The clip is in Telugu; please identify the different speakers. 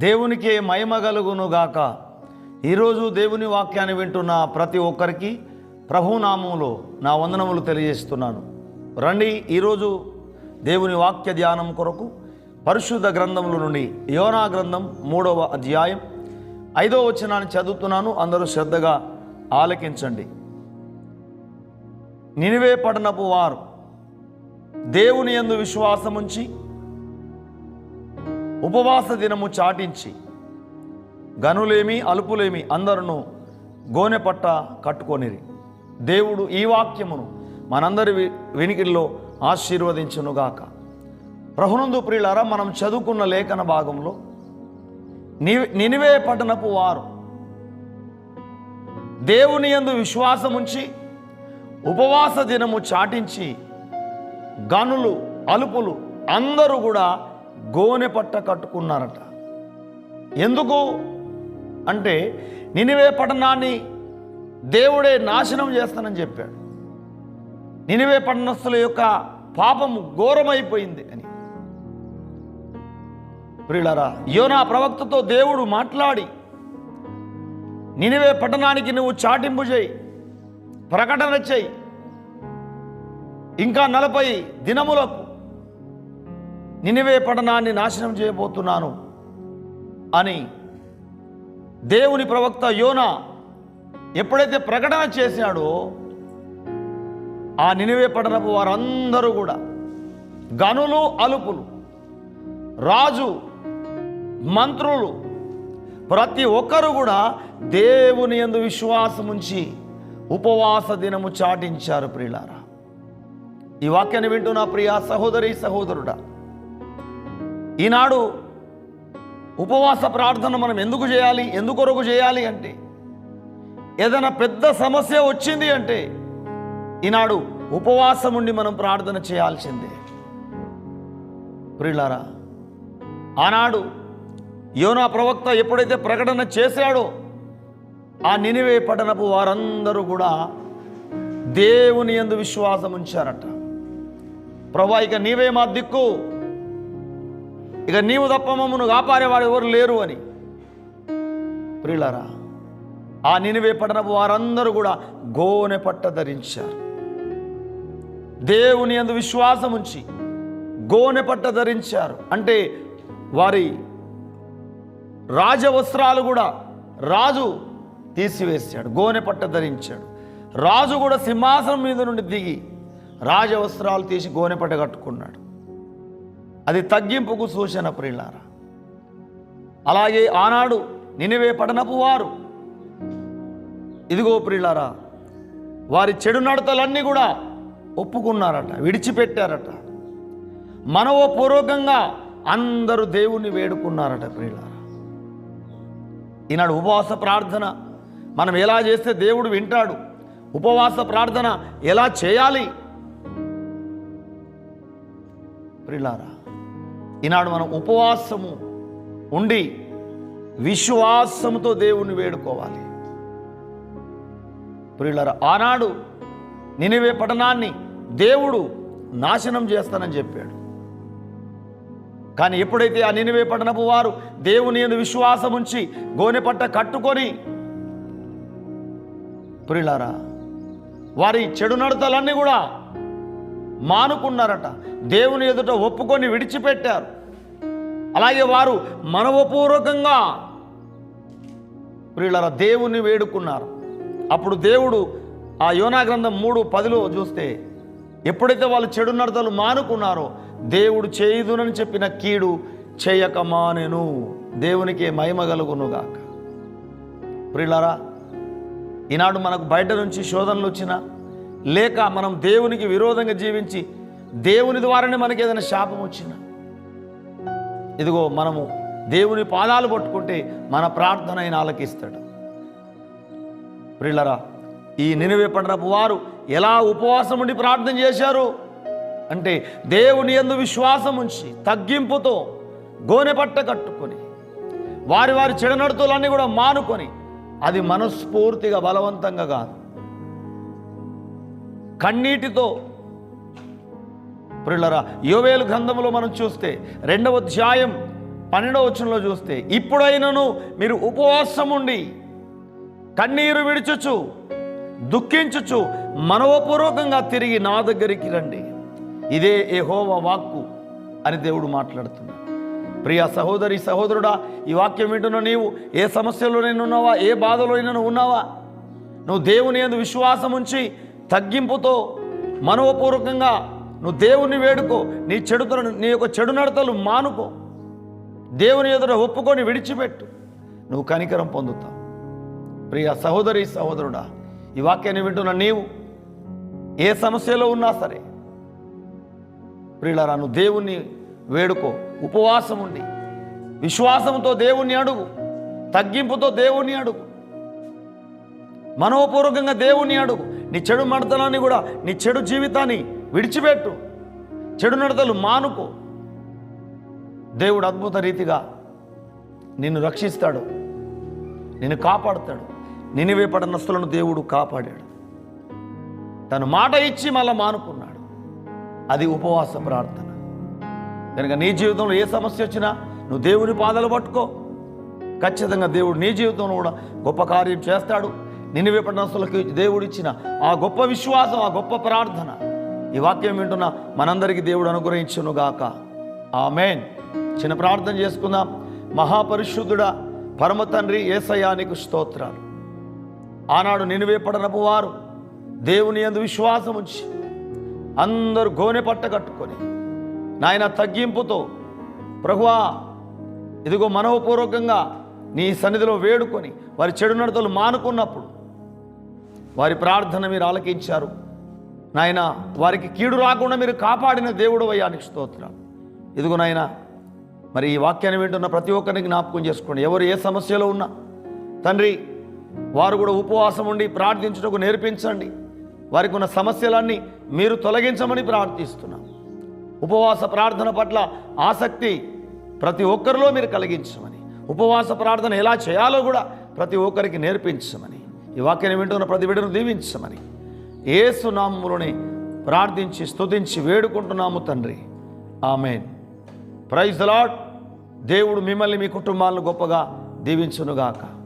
Speaker 1: దేవునికే మహిమ కలుగునుగాక. ఈరోజు దేవుని వాక్యాన్ని వింటున్న ప్రతి ఒక్కరికి ప్రభునామంలో నా వందనములు తెలియజేస్తున్నాను. రండి ఈరోజు దేవుని వాక్య ధ్యానం కొరకు పరిశుద్ధ గ్రంథముల నుండి యోనా గ్రంథం మూడవ అధ్యాయం ఐదవ వచనాన్ని చదువుతున్నాను. అందరూ శ్రద్ధగా ఆలకించండి. నినివే పడనపు వారు దేవుని యందు విశ్వాసముంచి ఉపవాస దినము చాటించి గనులేమి అలుపులేమి అందరును గోనెపట్ట కట్టుకొనిరి. దేవుడు ఈ వాక్యమును మనందరి వెనికిల్లో ఆశీర్వదించునుగాక. ప్రభునందు ప్రియులారా మనం చదువుకున్న లేఖన భాగంలో ని నినివే పట్టణపు వారు దేవుని యందు విశ్వాసముంచి ఉపవాస దినము చాటించి గనులు అలుపులు అందరూ కూడా గోనె పట్ట కట్టుకున్నారట. ఎందుకు? అంటే నినివే పట్టణాన్ని దేవుడే నాశనం చేస్తానని చెప్పాడు. నినివే పట్టణస్థుల యొక్క పాపము ఘోరమైపోయింది అని. ప్రియులరా యోనా ప్రవక్తతో దేవుడు మాట్లాడి నినివే పట్టణానికి నువ్వు చాటింపు చేయి ప్రకటన చేయి. ఇంకా నలభై దినములకు నినివే పట్టణాన్ని నాశనం చేయబోతున్నాను అని దేవుని ప్రవక్త యోనా ఎప్పుడైతే ప్రకటన చేశాడో ఆ నినివే పట్టణపు వారందరూ కూడా గనులు అలుపులు రాజు మంత్రులు ప్రతి ఒక్కరు కూడా దేవుని యందు విశ్వాసం ఉంచి ఉపవాస దినము చాటించారు ప్రియులారా. ఈ వాక్యాన్ని వింటున్న ప్రియ సహోదరి సహోదరుడా ఈనాడు ఉపవాస ప్రార్థన మనం ఎందుకు చేయాలి? ఎందుకొరకు చేయాలి అంటే ఏదైనా పెద్ద సమస్య వచ్చింది అంటే ఈనాడు ఉపవాసం ఉండి మనం ప్రార్థన చేయాల్సిందే. ప్రియులారా ఆనాడు యోనా ప్రవక్త ఎప్పుడైతే ప్రకటన చేశాడో ఆ నినివే పట్టణపు వారందరూ కూడా దేవుని యందు విశ్వాసం ఉంచారట. ప్రభా ఇక నీవే మా దిక్కు. ఇక నీవు తప్ప మమ్మను కాపాడేవాడు ఎవరు లేరు అని. ప్రిలరా ఆ నినివే పట్టణపు వారందరూ కూడా గోనె పట్ట ధరించారు. దేవుని అందు విశ్వాసం ఉంచి గోనె పట్ట ధరించారు. అంటే వారి రాజవస్త్రాలు కూడా రాజు తీసివేశాడు గోనె పట్ట ధరించాడు. రాజు కూడా సింహాసనం మీద నుండి దిగి రాజవస్త్రాలు తీసి గోనె పట్ట కట్టుకున్నాడు. అది తగ్గింపుకు సూచన ప్రియులారా. అలాగే ఆనాడు నినివే పడనపు వారు. ఇదిగో ప్రియులారా వారి చెడు నడతలన్నీ కూడా ఒప్పుకున్నారట విడిచిపెట్టారట. మనవపూర్వకంగా అందరూ దేవుణ్ణి వేడుకున్నారట ప్రియులారా. ఈనాడు ఉపవాస ప్రార్థన మనం ఎలా చేస్తే దేవుడు వింటాడు ఉపవాస ప్రార్థన ఎలా చేయాలి? ప్రిలారా ఈనాడు మనం ఉపవాసము ఉండి విశ్వాసముతో దేవుణ్ణి వేడుకోవాలి. ప్రియులరా ఆనాడు నినివే పట్టణాన్ని దేవుడు నాశనం చేస్తానని చెప్పాడు. కానీ ఎప్పుడైతే ఆ నినివే పట్టణపు వారు దేవుని యందు విశ్వాసం ఉంచి గోనె పట్ట కట్టుకొని ప్రియులారా వారి చెడు నడతలన్నీ కూడా మానుకున్నారట. దేవుని ఎదుట ఒప్పుకొని విడిచిపెట్టారు. అలాగే వారు మనవపూర్వకంగా వీళ్ళ దేవుణ్ణి వేడుకున్నారు. అప్పుడు దేవుడు ఆ యోనా గ్రంథం మూడు పదిలో చూస్తే ఎప్పుడైతే వాళ్ళు చెడు నడతలు మానుకున్నారో దేవుడు చేయుదునని చెప్పిన కీడు చేయక మానెను. దేవునికి మహిమ కలుగునుగాక ప్రియులారా ఈనాడు మనకు బయట నుంచి శోధనలు వచ్చినా లేక మనం దేవునికి విరోధంగా జీవించి దేవుని ద్వారానే మనకి ఏదైనా శాపం వచ్చిన ఇదిగో మనము దేవుని పాదాలు పట్టుకుంటే మన ప్రార్థన ఆయన ఆలకిస్తాడు. ప్రిల్లరా ఈ నినివే పండపు వారు ఎలా ఉపవాసం ఉండి ప్రార్థన చేశారు? అంటే దేవుని యందు విశ్వాసం ఉంచి తగ్గింపుతో గోనె పట్ట కట్టుకొని వారి వారి చెడనడుతులన్నీ కూడా మానుకొని అది మనస్ఫూర్తిగా బలవంతంగా కాదు. కన్నీటితో. ప్రిల్లరా యోవేలు గ్రంథములో మనం చూస్తే రెండవ అధ్యాయం పన్నెండవ వచనంలో చూస్తే ఇప్పుడైనను మీరు ఉపవాసం ఉండి కన్నీరు విడిచుచు దుఃఖించుచు మనవపూర్వకంగా తిరిగి నా దగ్గరికి రండి. ఇదే ఏహోవ వాక్కు అని దేవుడు మాట్లాడుతున్నాడు. ప్రియ సహోదరి సహోదరుడా ఈ వాక్యం వింటున్న నీవు ఏ సమస్యలోనైనా ఉన్నావా ఏ బాధలో నేను ఉన్నావా? నువ్వు దేవుని ఎందు విశ్వాసం ఉంచి తగ్గింపుతో మనవపూర్వకంగా నువ్వు దేవుని వేడుకో నీ చెడుతను నీ యొక్క చెడు నడతలు మానుకో. దేవుని ఎదుట ఒప్పుకొని విడిచిపెట్టు. నువ్వు కనికరం పొందుతావు. ప్రియ సహోదరి సహోదరుడా ఈ వాక్యాన్ని వింటున్న నీవు ఏ సమస్యలో ఉన్నా సరే ప్రియులారా నువ్వు దేవుణ్ణి వేడుకో. ఉపవాసం ఉండి విశ్వాసంతో దేవుణ్ణి అడుగు తగ్గింపుతో దేవుణ్ణి అడుగు మనోపూర్వకంగా దేవుణ్ణి అడుగు. నీ చెడు మడతలాన్ని కూడా నీ చెడు జీవితాన్ని విడిచిపెట్టు. చెడు నడతలు మానుకో. దేవుడు అద్భుత రీతిగా నిన్ను రక్షిస్తాడు. నిన్ను కాపాడుతాడు. నినివే పడనస్తులను దేవుడు కాపాడాడు. తను మాట ఇచ్చి మళ్ళా మానుకున్నాడు. అది ఉపవాస ప్రార్థన. కనుక నీ జీవితంలో ఏ సమస్య వచ్చినా నువ్వు దేవుని పాదాలు పట్టుకో. ఖచ్చితంగా దేవుడు నీ జీవితంలో కూడా గొప్ప కార్యం చేస్తాడు. నినివే పట్టణస్తులకి దేవుడు ఇచ్చిన ఆ గొప్ప విశ్వాసం ఆ గొప్ప ప్రార్థన. ఈ వాక్యం వింటున్న మనందరికీ దేవుడు అనుగ్రహించును గాక. ఆమెన్. చిన్న ప్రార్థన చేసుకుందాం. మహాపరిశుద్ధుడా పరమ తండ్రి ఏసయానికి స్తోత్రాలు. ఆనాడు నినివే పడనపు వారు దేవుని అందు విశ్వాసం ఉంచి అందరూ గోనె పట్ట కట్టుకొని నాయన తగ్గింపుతో ప్రభువా ఇదిగో మనవపూర్వకంగా నీ సన్నిధిలో వేడుకొని వారి చెడు నడతలు మానుకున్నప్పుడు వారి ప్రార్థన మీరు ఆలకించారు. నాయన వారికి కీడు రాకుండా మీరు కాపాడిన దేవుడు అయ్యానికి స్తోత్రం. ఇదిగో నాయన మరి ఈ వాక్యాన్ని వింటున్న ప్రతి ఒక్కరిని జ్ఞాపకం చేసుకోండి. ఎవరు ఏ సమస్యలో ఉన్నా తండ్రి వారు కూడా ఉపవాసం ఉండి ప్రార్థించుటకు నేర్పించండి. వారికి ఉన్న సమస్యలన్నీ మీరు తొలగించమని ప్రార్థిస్తున్నాం. ఉపవాస ప్రార్థన పట్ల ఆసక్తి ప్రతి ఒక్కరిలో మీరు కలిగించమని. ఉపవాస ప్రార్థన ఎలా చేయాలో కూడా ప్రతి ఒక్కరికి నేర్పించమని. ఈ వాక్యాన్ని వింటున్న ప్రతి బిడ్డను దీవించమని. ఏసునామములని ప్రార్థించి స్తుతించి వేడుకుంటున్నాము తండ్రి. ఆమెన్. ప్రైజ్ లాడ్ దేవుడు మిమ్మల్ని మీ కుటుంబాలను గొప్పగా దీవించునుగాక.